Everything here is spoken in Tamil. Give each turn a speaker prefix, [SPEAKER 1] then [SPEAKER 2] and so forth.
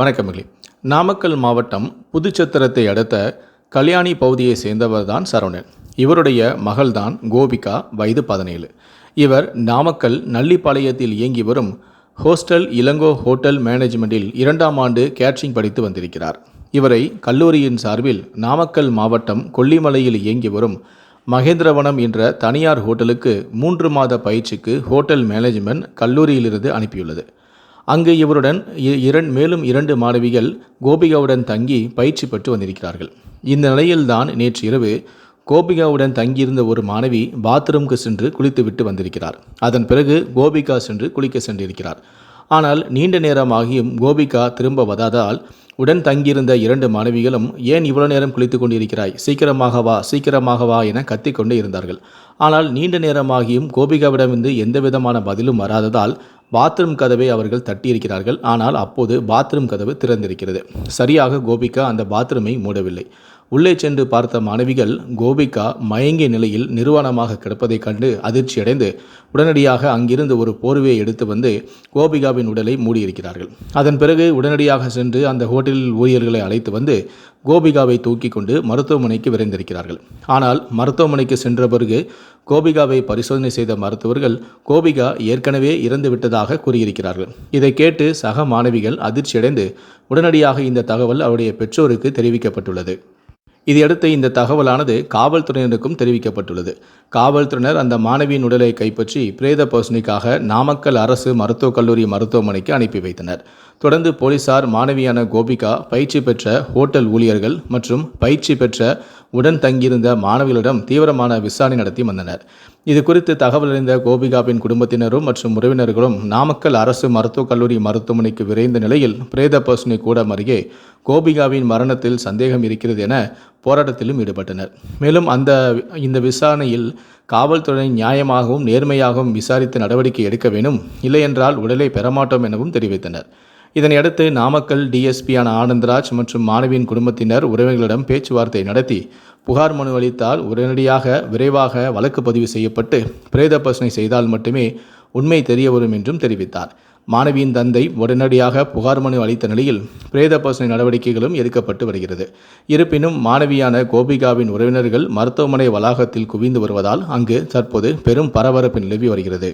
[SPEAKER 1] வணக்கமில்லை நாமக்கல் மாவட்டம் புதுச்சத்திரத்தை அடுத்த கல்யாணி பகுதியை சேர்ந்தவர் தான் சரவணன். இவருடைய மகள்தான் கோபிகா வயது பதினேழு. இவர் நாமக்கல் நல்லிப்பாளையத்தில் இயங்கி வரும் ஹோஸ்டல் இளங்கோ ஹோட்டல் மேனேஜ்மெண்ட்டில் இரண்டாம் ஆண்டு கேட்ரிங் படித்து வந்திருக்கிறார். இவரை கல்லூரியின் சார்பில் நாமக்கல் மாவட்டம் கொல்லிமலையில் இயங்கி வரும் மகேந்திரவனம் என்ற தனியார் ஹோட்டலுக்கு மூன்று மாத பயிற்சிக்கு ஹோட்டல் மேனேஜ்மெண்ட் கல்லூரியிலிருந்து அனுப்பியுள்ளது. அங்கு இவருடன் இ- இரண் மேலும் இரண்டு மாணவிகள் கோபிகாவுடன் தங்கி பயிற்சி பெற்று வந்திருக்கிறார்கள். இந்த நிலையில்தான் நேற்று இரவு கோபிகாவுடன் தங்கியிருந்த ஒரு மாணவி பாத்ரூமுக்கு சென்று குளித்துவிட்டு வந்திருக்கிறார். அதன் பிறகு கோபிகா சென்று குளிக்க சென்றிருக்கிறார். ஆனால் நீண்ட நேரமாகியும் கோபிகா திரும்ப வராதால் உடன் தங்கியிருந்த இரண்டு மாணவிகளும் ஏன் இவ்வளவு நேரம் குளித்துக் கொண்டிருக்கிறாய்? சீக்கிரமாக வா சீக்கிரமாக வா என கத்திக்கொண்டே இருந்தார்கள். ஆனால் நீண்ட நேரமாகியும் கோபிகாவிடமிருந்து எந்த விதமான பதிலும் வராததால் பாத்ரூம் கதவை அவர்கள் தட்டியிருக்கிறார்கள். ஆனால் அப்போது பாத்ரூம் கதவு திறந்திருக்கிறது. சரியாக கோபிகா அந்த பாத்ரூமை மூடவில்லை. உள்ளே சென்று பார்த்த மாணவிகள் கோபிகா மயங்கிய நிலையில் நிர்வாணமாக கிடப்பதைக் கண்டு அதிர்ச்சியடைந்து உடனடியாக அங்கிருந்து ஒரு போர்வையை எடுத்து வந்து கோபிகாவின் உடலை மூடியிருக்கிறார்கள். அதன் பிறகு உடனடியாக சென்று அந்த ஹோட்டலில் ஊழியர்களை அழைத்து வந்து கோபிகாவை தூக்கி கொண்டு மருத்துவமனைக்கு விரைந்திருக்கிறார்கள். ஆனால் மருத்துவமனைக்கு சென்ற பிறகு கோபிகாவை பரிசோதனை செய்த மருத்துவர்கள் கோபிகா ஏற்கனவே இறந்து விட்டதாக கூறியிருக்கிறார்கள். இதை கேட்டு சக மாணவிகள் அதிர்ச்சியடைந்து உடனடியாக இந்த தகவல் அவருடைய பெற்றோருக்கு தெரிவிக்கப்பட்டுள்ளது. இதையடுத்து இந்த தகவலானது காவல்துறையினருக்கும் தெரிவிக்கப்பட்டுள்ளது. காவல்துறையினர் அந்த மாணவியின் உடலை கைப்பற்றி பிரேத பரிசோதனைக்காக நாமக்கல் அரசு மருத்துவக் கல்லூரி மருத்துவமனைக்கு அனுப்பி வைத்தனர். தொடர்ந்து போலீசார் மாணவியான கோபிகா பயிற்சி பெற்ற ஹோட்டல் ஊழியர்கள் மற்றும் பயிற்சி பெற்ற உடன் தங்கியிருந்த மாணவிகளிடம் தீவிரமான விசாரணை நடத்தி வந்தனர். இது குறித்து தகவல் அறிந்த கோபிகாவின் குடும்பத்தினரும் மற்றும் உறவினர்களும் நாமக்கல் அரசு மருத்துவக் கல்லூரி மருத்துவமனைக்கு விரைந்த நிலையில் பிரேத பசுனை கூடம் அருகே கோபிகாவின் மரணத்தில் சந்தேகம் இருக்கிறது என போராட்டத்திலும் ஈடுபட்டனர். மேலும் அந்த இந்த விசாரணையில் காவல்துறை நியாயமாகவும் நேர்மையாகவும் விசாரித்து நடவடிக்கை எடுக்க வேண்டும். இல்லையென்றால் உடலை பெறமாட்டோம் எனவும் தெரிவித்தனர். இதனையடுத்து நாமக்கல் டிஎஸ்பியான ஆனந்தராஜ் மற்றும் மாணவியின் குடும்பத்தினர் உறவினர்களிடம் பேச்சுவார்த்தை நடத்தி புகார் மனு அளித்தால் உடனடியாக விரைவாக வழக்கு பதிவு செய்யப்பட்டு பிரேத பரிசோதனை செய்தால் மட்டுமே உண்மை தெரியவரும் என்றும் தெரிவித்தார். மாணவியின் தந்தை உடனடியாக புகார் மனு அளித்த நிலையில் பிரேத பரிசோதனை நடவடிக்கைகளும் எடுக்கப்பட்டு வருகிறது. இருப்பினும் மாணவியான கோபிகாவின் உறவினர்கள் மருத்துவமனை வளாகத்தில் குவிந்து வருவதால் அங்கு தற்போது பெரும் பரபரப்பு நிலவி வருகிறது.